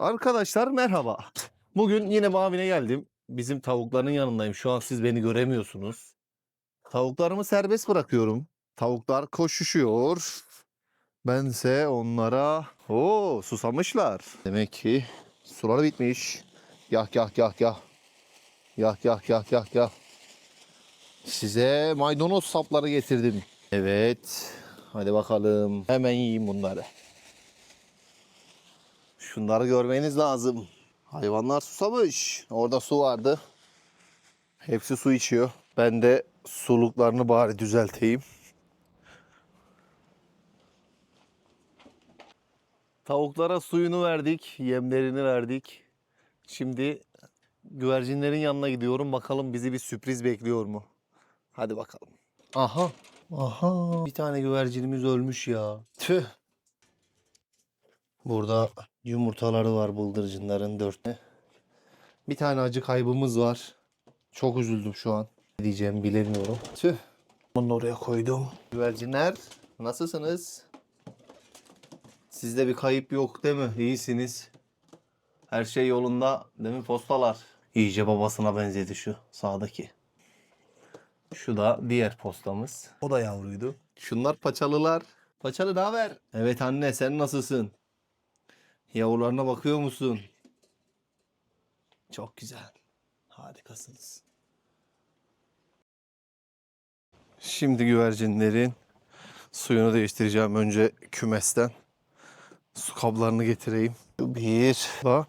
Arkadaşlar merhaba. Bugün yine mavine geldim. Bizim tavukların yanındayım. Şu an siz beni göremiyorsunuz. Tavuklarımı serbest bırakıyorum. Tavuklar koşuşuyor. Bense onlara o susamışlar. Demek ki suları bitmiş. Yah yah yah yah. Yah yah yah yah yah. Size maydanoz sapları getirdim. Evet. Hadi bakalım. Hemen yiyeyim bunları. Şunları görmeniz lazım. Hayvanlar susamış. Orada su vardı. Hepsi su içiyor. Ben de suluklarını bari düzelteyim. Tavuklara suyunu verdik, yemlerini verdik. Şimdi güvercinlerin yanına gidiyorum. Bakalım bizi bir sürpriz bekliyor mu? Hadi bakalım. Aha. Aha. Bir tane güvercinimiz ölmüş ya. Tüh. Burada yumurtaları var bıldırcınların dörtte. Bir tane acı kaybımız var. Çok üzüldüm şu an. Ne diyeceğimi bilemiyorum. Tüh. Bunu oraya koydum. Güvercinler nasılsınız? Sizde bir kayıp yok değil mi? İyisiniz. Her şey yolunda değil mi postalar? İyice babasına benzedi şu sağdaki. Şu da diğer postamız. O da yavruydu. Şunlar paçalılar. Paçalı ne haber? Evet anne sen nasılsın? Yavrularına bakıyor musun? Çok güzel. Harikasınız. Şimdi güvercinlerin suyunu değiştireceğim. Önce kümesten su kablarını getireyim. Bir. Da.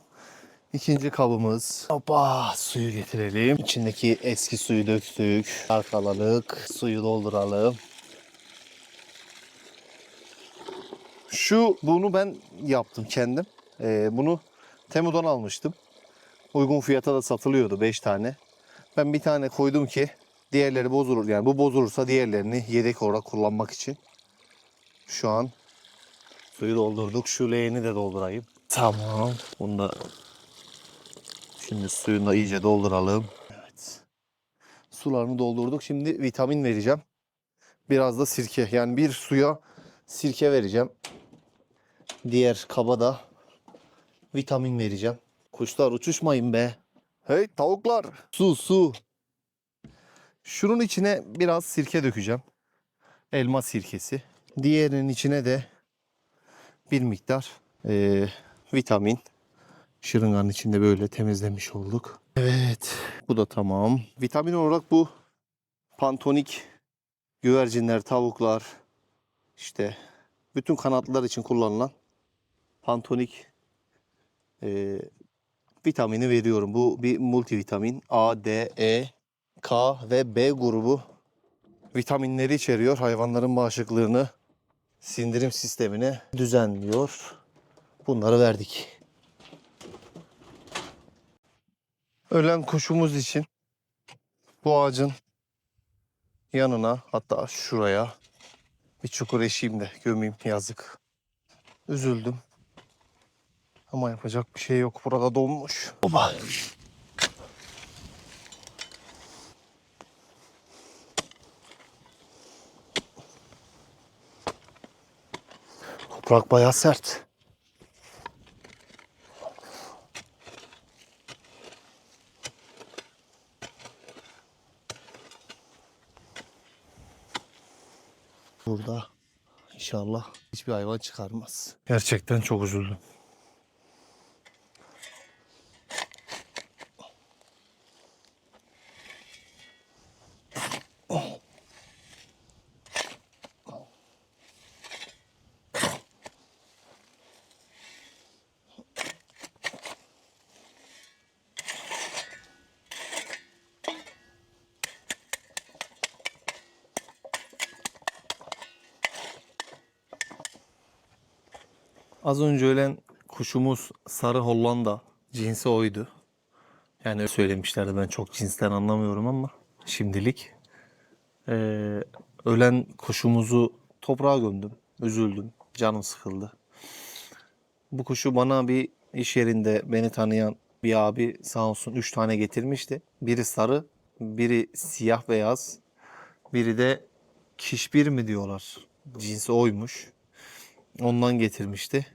İkinci kabımız. Hoppa suyu getirelim. İçindeki eski suyu döktük. Arkaladık. Suyu dolduralım. Şu bunu ben yaptım kendim. Ee, bunu Temu'dan almıştım. Uygun fiyata da satılıyordu 5 tane. Ben bir tane koydum ki diğerleri bozulur. Yani bu bozulursa diğerlerini yedek olarak kullanmak için. Şu an suyu doldurduk. Şu leğeni de doldurayım. Tamam. Bunu da şimdi suyunu da iyice dolduralım. Evet. Sularını doldurduk. Şimdi vitamin vereceğim. Biraz da sirke. Yani bir suya sirke vereceğim. Diğer kaba da vitamin vereceğim. Kuşlar uçuşmayın be. Hey tavuklar. Su su. Şunun içine biraz sirke dökeceğim. Elma sirkesi. Diğerinin içine de bir miktar eee, vitamin. Şırınganın içinde böyle temizlemiş olduk. Evet. Bu da tamam. Vitamin olarak bu pantonik güvercinler, tavuklar, işte bütün kanatlılar için kullanılan pantonik e, vitamini veriyorum. Bu bir multivitamin. A, D, E, K ve B grubu vitaminleri içeriyor. Hayvanların bağışıklığını, sindirim sistemini düzenliyor. Bunları verdik. Ölen kuşumuz için bu ağacın yanına hatta şuraya bir çukur eşeyim de gömeyim yazık. Üzüldüm. Ama yapacak bir şey yok. Burada donmuş. Baba. Toprak bayağı sert. Burada inşallah hiçbir hayvan çıkarmaz. Gerçekten çok üzüldüm. Az önce ölen kuşumuz sarı Hollanda. Cinsi oydu. Yani öyle söylemişlerdi ben çok cinsten anlamıyorum ama şimdilik. Ee, ölen kuşumuzu toprağa gömdüm. Üzüldüm. Canım sıkıldı. Bu kuşu bana bir iş yerinde beni tanıyan bir abi sağ olsun 3 tane getirmişti. Biri sarı, biri siyah beyaz, biri de kişbir mi diyorlar. Cinsi oymuş. Ondan getirmişti.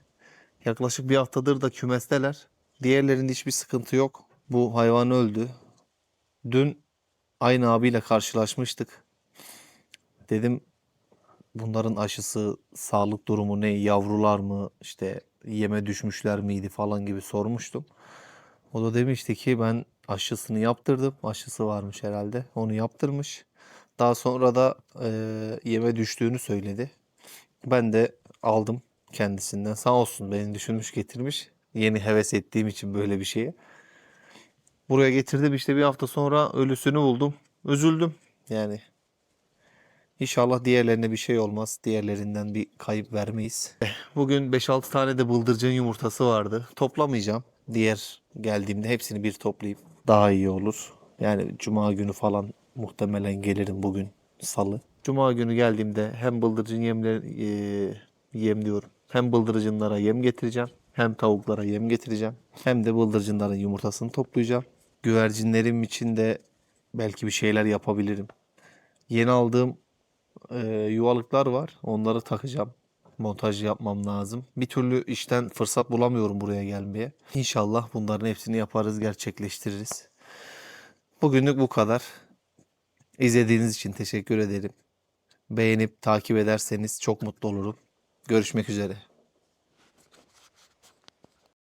Yaklaşık bir haftadır da kümesteler. Diğerlerinde hiçbir sıkıntı yok. Bu hayvan öldü. Dün aynı abiyle karşılaşmıştık. Dedim bunların aşısı, sağlık durumu ne, yavrular mı, işte yeme düşmüşler miydi falan gibi sormuştum. O da demişti ki ben aşısını yaptırdım. Aşısı varmış herhalde. Onu yaptırmış. Daha sonra da e, yeme düştüğünü söyledi. Ben de aldım kendisinden. Sağ olsun beni düşünmüş getirmiş. Yeni heves ettiğim için böyle bir şeye. Buraya getirdim işte bir hafta sonra ölüsünü buldum. Üzüldüm yani. İnşallah diğerlerine bir şey olmaz. Diğerlerinden bir kayıp vermeyiz. Bugün 5-6 tane de bıldırcın yumurtası vardı. Toplamayacağım. Diğer geldiğimde hepsini bir toplayıp daha iyi olur. Yani cuma günü falan muhtemelen gelirim bugün salı. Cuma günü geldiğimde hem bıldırcın yemler eee, yem diyorum. Hem bıldırcınlara yem getireceğim. Hem tavuklara yem getireceğim. Hem de bıldırcınların yumurtasını toplayacağım. Güvercinlerim için de belki bir şeyler yapabilirim. Yeni aldığım e, yuvalıklar var. Onları takacağım. Montaj yapmam lazım. Bir türlü işten fırsat bulamıyorum buraya gelmeye. İnşallah bunların hepsini yaparız, gerçekleştiririz. Bugünlük bu kadar. İzlediğiniz için teşekkür ederim. Beğenip takip ederseniz çok mutlu olurum. Görüşmek üzere.